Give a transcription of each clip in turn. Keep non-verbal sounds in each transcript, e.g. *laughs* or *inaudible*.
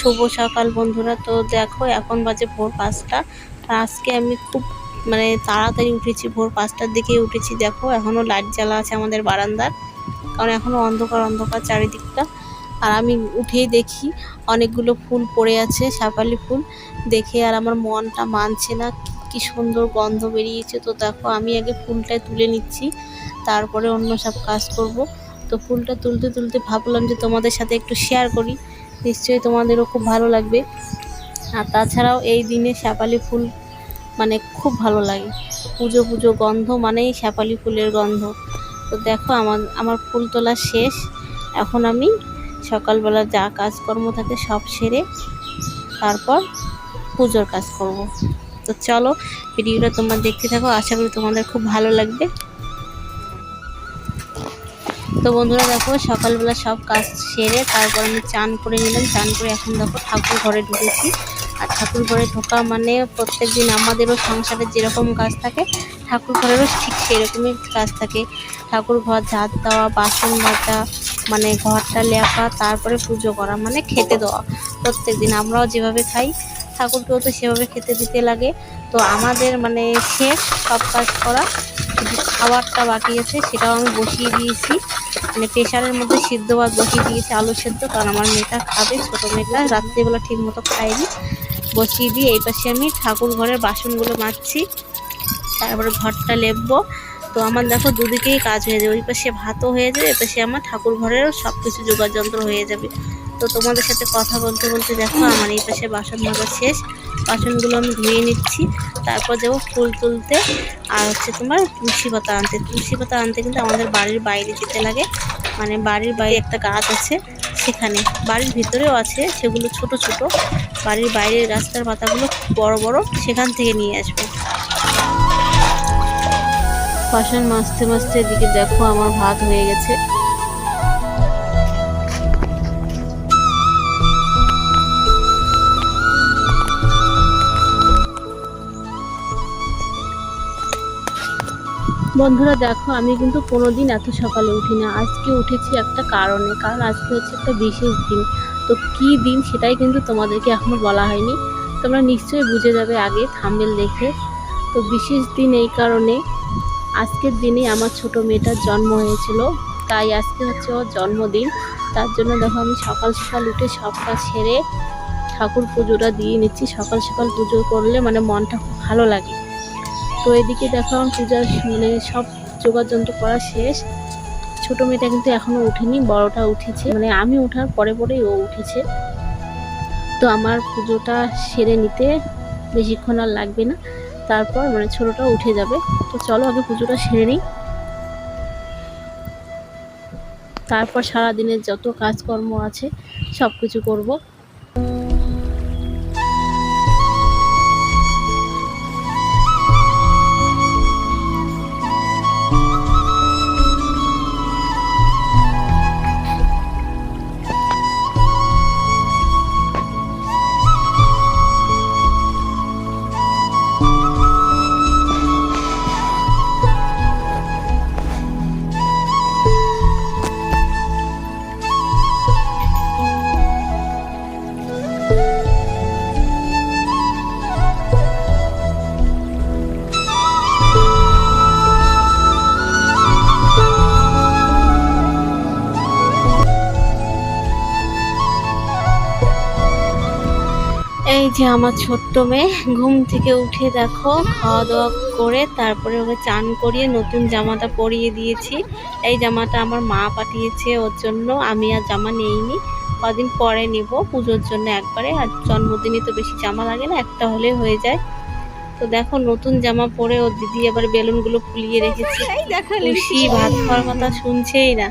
শুভ সকাল বন্ধুরা। তো দেখো, এখন বাজে ভোর পাঁচটা। আর আজকে আমি খুব মানে তাড়াতাড়ি উঠেছি, ভোর পাঁচটার দিকে উঠেছি। দেখো, এখনও লাইট জ্বালা আছে আমাদের বারান্দার, কারণ এখনও অন্ধকার অন্ধকার চারিদিকটা। আর আমি উঠেই দেখি অনেকগুলো ফুল পড়ে আছে সাপালি ফুল। দেখে আর আমার মনটা মানছে না, কি সুন্দর গন্ধ বেরিয়েছে। তো দেখো, আমি আগে ফুলটা তুলে নিচ্ছি, তারপরে অন্য সব কাজ করব। তো ফুলটা তুলতে তুলতে ভাবলাম যে তোমাদের সাথে একটু শেয়ার করি। নিশ্চয়ই তোমাদেরও খুব ভালো লাগবে। আর তাছাড়াও এই দিনে শ্যাপালি ফুল মানে খুব ভালো লাগে। পুজো পুজো গন্ধ মানেই শ্যাপালি ফুলের গন্ধ। তো দেখো আমার আমার ফুল তোলা শেষ। এখন আমি সকালবেলা যা কাজকর্ম থাকে সব সেরে তারপর পুজোর কাজ করব। তো চলো, ভিডিওটা তোমরা দেখতে থাকো। আশা করি তোমাদের খুব ভালো লাগবে। তো বন্ধুরা দেখো, সকালবেলা সব কাজ সেরে তারপর আমি চান করে নিলাম। চান করে এখন দেখো ঠাকুর ঘরে ঢুকেছি। আর ঠাকুর ঘরে ঢোকা মানে প্রত্যেক দিন আমাদেরও সংসারে যেরকম কাজ থাকে, ঠাকুর ঘরেরও ঠিক সেরকমই কাজ থাকে। ঠাকুর ঘর, ঝাঁট দেওয়া, বাসন মাজা মানে ঘরটা লেপা, তারপরে পুজো করা মানে খেতে দেওয়া। প্রত্যেক দিন আমরাও যেভাবে খাই, ঠাকুরকেও তো সেভাবে খেতে দিতে লাগে। তো আমাদের মানে শেষ সব কাজ করা, খাবারটা বাকি আছে, সেটাও আমি বসিয়ে দিয়েছি। মানে প্রেশারের মধ্যে সিদ্ধ ভাত বসিয়ে দিয়েছি আলু সেদ্ধ, কারণ আমার মেয়েটা খাবে, ছোটো মেয়েটা রাত্রিবেলা ঠিক মতো খায়নি। বসিয়ে দিয়ে এই পাশে আমি ঠাকুর ঘরের বাসনগুলো মাজছি, তারপরে ঘরটা লেপবো। তো আমার দেখো দুদিকেই কাজ হয়ে যাবে, ওই পাশে ভাতও হয়ে যাবে পাশে আমার ঠাকুর ঘরেরও সব কিছু যোগাড় যন্ত্র হয়ে যাবে। তো তোমাদের সাথে কথা বলতে বলতে দেখো, আমার এই পাশে বাসন মাজা শেষ। বাসনগুলো আমি ধুয়ে নিচ্ছি। তারপর যাব ফুল তুলতে। আর হচ্ছে তোমার তুলসী পাতা আনতে। তুলসী পাতা আনতে কিন্তু আমাদের বাড়ির বাইরে যেতে লাগে। মানে বাড়ির বাইরে একটা গাছ আছে সেখানে। বাড়ির ভিতরেও আছে, সেগুলো ছোট ছোট। বাড়ির বাইরের রাস্তার পাতাগুলো বড় বড়, সেখান থেকে নিয়ে আসব। বাসন মাজতে মাজতে এদিকে দেখো আমার ভাত হয়ে গেছে। বন্ধুরা দেখো, আমি কিন্তু কোনো দিন এত সকালে উঠি না আজকে উঠেছি একটা কারণে, কারণ আজকে হচ্ছে একটা বিশেষ দিন। তো কি দিন সেটাই কিন্তু তোমাদেরকে এখনও বলা হয়নি। তোমরা নিশ্চয়ই বুঝে যাবে আগে থাম্বেল দেখে। তো বিশেষ দিন এই কারণে, আজকের দিনে আমার ছোট মেয়েটার জন্ম হয়েছিল। তাই আজকে হচ্ছে ওর জন্মদিন। তার জন্য দেখো, আমি সকাল সকাল উঠে সব কাজ সেরে ঠাকুর পুজোটা দিয়ে নিচ্ছি। সকাল সকাল পুজো করলে মানে মনটা খুব ভালো লাগে। তো এদিকে দেখো পূজার মানে সব যোগাযন্ত্র করা শেষ। ছোট মেয়েটা কিন্তু এখনও উঠেনি বড়টা উঠেছে। মানে আমি ওঠার পরে পরেই ও উঠেছে। তো আমার পুজোটা সেরে নিতে বেশিক্ষণ আর লাগবে না। তারপর মানে ছোটটা উঠে যাবে। তো চলো আগে পুজোটা সেরে নিই। তারপর সারাদিনের যত কাজকর্ম আছে সব কিছু করব। এই যে আমার ছোট্ট মেয়ে ঘুম থেকে উঠে দেখো খাওয়া দাওয়া করে তারপরে ওকে চান করিয়ে নতুন জামাটা পরিয়ে দিয়েছি। এই জামাটা আমার মা পাঠিয়েছে ওর জন্য আমি আর জামা নেইনি। কদিন পরে নিব পুজোর জন্য একবারে আর জন্মদিনে তো বেশি জামা লাগে না একটা হলে হয়ে যায়। তো দেখো নতুন জামা পরে ওর দিদি আবার বেলুনগুলো ফুলিয়ে রেখেছে। খুশি ভাত খাওয়ার কথা শুনছেই না।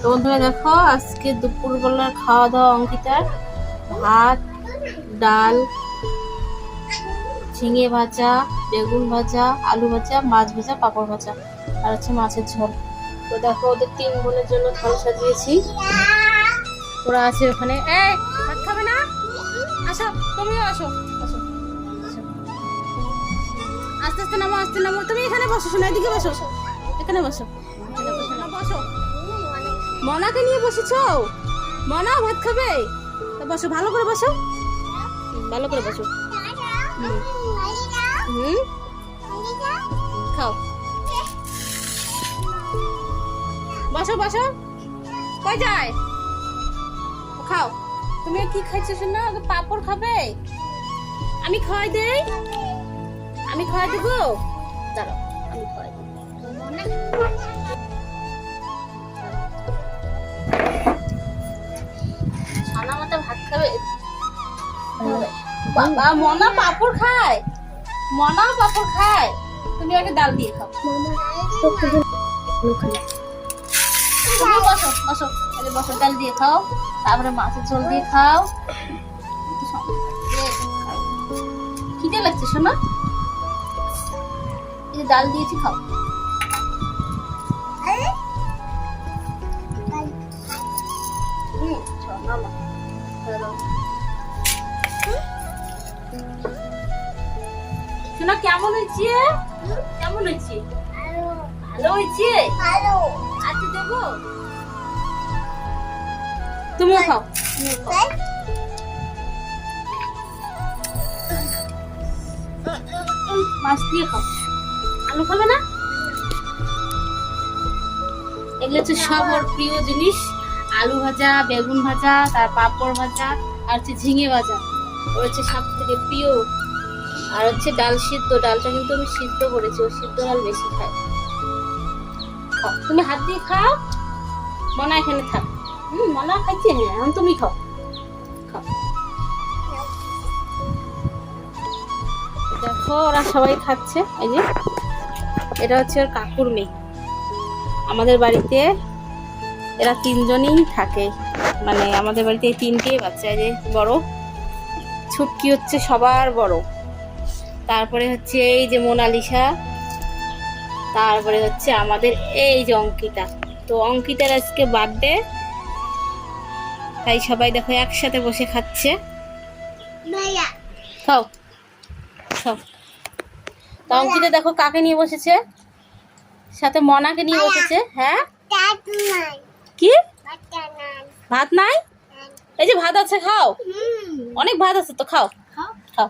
তো বন্ধুরা দেখো আজকে দুপুরবেলার খাওয়া দাওয়া অঙ্কিতার। ভাত ডাল, ঝিঙে ভাজা, বেগুন ভাজা, আলু ভাজা, মাছ ভাজা, পাঁপড় ভাজা, আর হচ্ছে মাছের ঝোল। তো দেখো, ওদের তিন বোনের জন্য থাল সাজিয়েছি। ওরা আছে ওখানে। এই, ভাত খাবে না? আসো, তুমিও আসো। আসো আসো। আস্তে আস্তে নামো আস্তে নামো। তুমি এখানে বসো, শোনো, এদিকে বসো। এখানে বসো। বসো মনাকে নিয়ে বসেছো? মনা ভাত খাবে? বসো, ভালো করে বসো। ভালো করে বসো। হুম। খাও। বসো বসো। কই যায়? খাও। তুমি কি খাইছো ওকে পাপড় খাবে? আমি খাওয়াই দেই। আমি খাওয়াই দেবো? দাঁড়াও, আমি খাওয়াই দেবো। ভাত খাবে? বাবা মনা পাপড় খায়। মনা পাপড় খায়। তুমি আগে ডাল দিয়ে খাও। তুমি বসো বসো। আগে বসো ডাল দিয়ে খাও তারপরে মাছের ঝোল দিয়ে খাও। খিদে লাগছে শোনা। এই ডাল দিয়েছি খাও। হুম, শোনা মা। দাঁড়াও। কেমন হয়েছে? কেমন হয়েছে? ভালো। হয়েছে? আচ্ছা দেবো? তুমিও খাও। মাছ দিয়ে খাও। আলু খাবে না? এগুলো হচ্ছে সব ওর প্রিয় জিনিস। আলু ভাজা বেগুন ভাজা তার পাঁপড় ভাজা আর হচ্ছে ঝিঙে ভাজা। ওর হচ্ছে সব থেকে প্রিয় আর হচ্ছে ডাল সিদ্ধ, ডালটা কিন্তু আমি সিদ্ধ করেছি, ও সিদ্ধ ডাল বেশি খায়। তুমি হাত দিয়ে খাও, মনা এখানে থাক। হুম, মনা খাইছে? হ্যাঁ এখন তুমি খাও। খাও। দেখো, ওরা সবাই খাচ্ছে। এই যে, এটা হচ্ছে ওর কাকুর মেয়ে। আমাদের বাড়িতে এরা তিনজনই থাকে। মানে আমাদের বাড়িতে এই তিনটেই বাচ্চা যে বড়। ছুটকি হচ্ছে সবার বড়। তারপরে হচ্ছে এই যে মোনালিসা তারপরে হচ্ছে আমাদের এই যে অঙ্কিতা। তো অঙ্কিতার আজকে বার্থডে তাই সবাই দেখো একসাথে বসে খাচ্ছে। খাও। খাও। তা অঙ্কিতা দেখো কাকে নিয়ে বসেছে? সাথে মনাকে নিয়ে বসেছে হ্যাঁ? কি? ভাত নাই। এই যে ভাত আছে খাও। অনেক ভাত আছে তো খাও। খাও।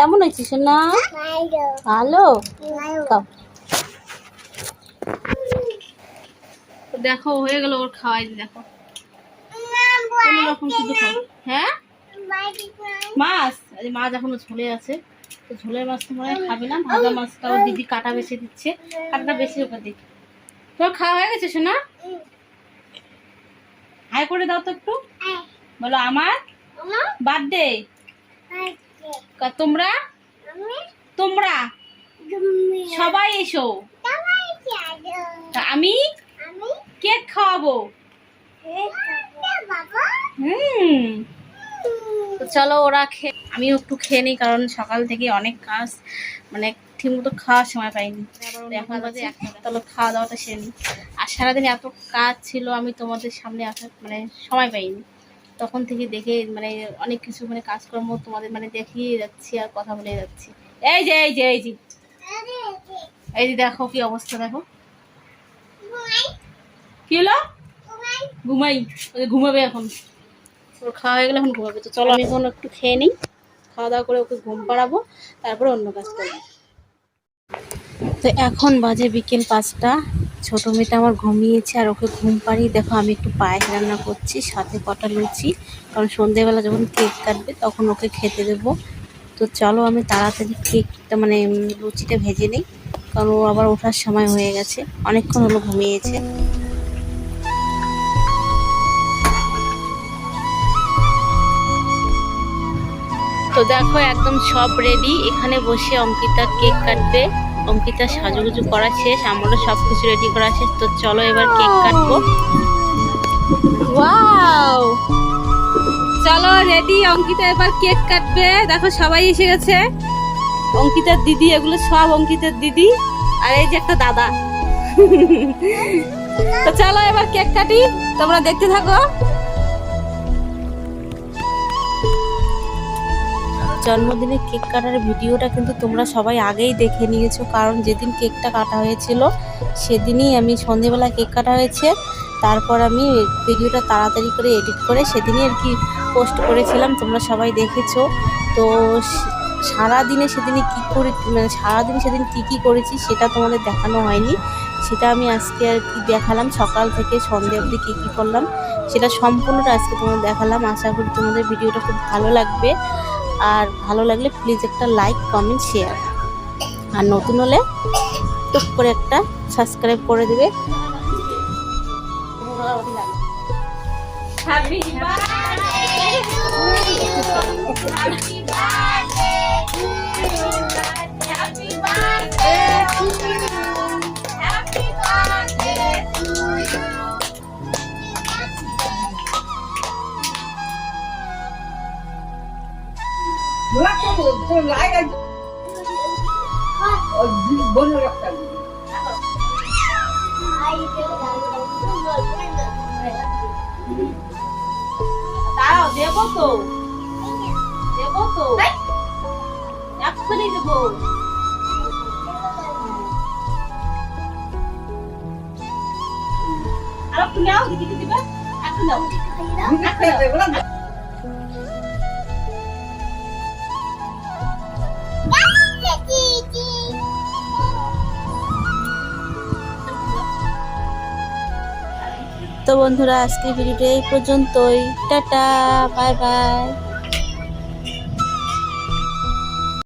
কেমন হয়েছে সোনা? ভালো। দেখো হয়ে গেল ওর খাওয়াই দেখো। কোনো রকম শুধু হ্যাঁ? মাছ? মাছ এখনও ঝোলে আছে তো ঝোলের মাছ তো মনে হয় খাবে না ভাজা মাছটা ওর দিদি কাটা বেছে দিচ্ছে। কাটাটা বেশি ওকে তোর খাওয়া হয়ে গেছে শোনা হাই করে দাও তো একটু। বলো আমার? বার্থডে। তোমরা? তোমরা? সবাই এসো। আমি? কেক খাওয়াবো। হুম। চলো ওরা খেয়ে, আমিও একটু খেয়ে নিই, কারণ সকাল থেকে অনেক কাজ মানে ঠিক মতো খাওয়ার সময় পাইনি। এখন খাওয়া দাওয়াটা সেরে নিই। আর সারাদিন এত কাজ ছিল, আমি তোমাদের সামনে আসার মানে সময় পাইনি। তখন থেকে দেখে মানে অনেক কিছু মানে কাজকর্ম তোমাদের মানে দেখিয়ে যাচ্ছি আর কথা বলে যাচ্ছি। এই যে এই যে এই যে। এই যে দেখো কি অবস্থা, দেখো। কি হলো? ঘুমাই। ঘুমাবে এখন। ওর খাওয়া হয়ে গেলে এখন ঘুমাবে। তো চলো আমি এখন একটু খেয়ে নিই। খাওয়া দাওয়া করে ওকে ঘুম পাড়াবো। তারপরে অন্য কাজ করব। তো এখন বাজে বিকেল পাঁচটা। ছোটো মেয়েটা আমার ঘুমিয়েছে আর ওকে ঘুম পাড়িয়ে দেখো আমি একটু পায়েস রান্না করছি, সাথে কটা লুচি। কারণ সন্ধেবেলা যখন কেক কাটবে তখন ওকে খেতে দেবো। তো চলো আমি তাড়াতাড়ি কেকটা মানে লুচিটা ভেজে নিই, কারণ ও আবার ওঠার সময় হয়ে গেছে। অনেকক্ষণ হলো ঘুমিয়েছে। তো দেখো একদম সব রেডি এখানে বসে অঙ্কিতা কেক কাটবে। অঙ্কিতা সাজুগুজু করা শেষ আমারও সব কিছু রেডি করা শেষ। তো চলো এবার কেক কাটবো। ওয়াও চলো রেডি অঙ্কিতা এবার কেক কাটবে। দেখো, সবাই এসে গেছে। অঙ্কিতার দিদি, এগুলো সব অঙ্কিতার দিদি আর এই যে একটা দাদা। *laughs* তো চলো এবার কেক কাটি। তোমরা দেখতে থাকো। জন্মদিনের কেক কাটার ভিডিওটা কিন্তু তোমরা সবাই আগেই দেখে নিয়েছো, কারণ যেদিন কেকটা কাটা হয়েছিল, সেদিনই আমি সন্ধেবেলা কেক কাটা হয়েছে। তারপর আমি ভিডিওটা তাড়াতাড়ি করে এডিট করে সেদিনই আর কি পোস্ট করেছিলাম, তোমরা সবাই দেখেছ। তো সারাদিনে সেদিনে কী করে মানে সারাদিন সেদিন কী কী করেছি সেটা তোমাদের দেখানো হয়নি। সেটা আমি আজকে আর কি দেখালাম, সকাল থেকে সন্ধে অবধি কী কী করলাম, সেটা সম্পূর্ণটা আজকে তোমাদের দেখালাম। আশা করি তোমাদের ভিডিওটা খুব ভালো লাগবে। আর ভালো লাগলে প্লিজ একটা লাইক কমেন্ট শেয়ার আর নতুন হলে টুক করে একটা সাবস্ক্রাইব করে দেবে। দাঁড়াও দেবো তো দেবো তো এক্ষুনি দেবো আর একটু নাও দিদি দিবে একটু নাও একটু নাও। তো বন্ধুরা আজকের ভিডিওটা এই পর্যন্তই। Tata bye bye.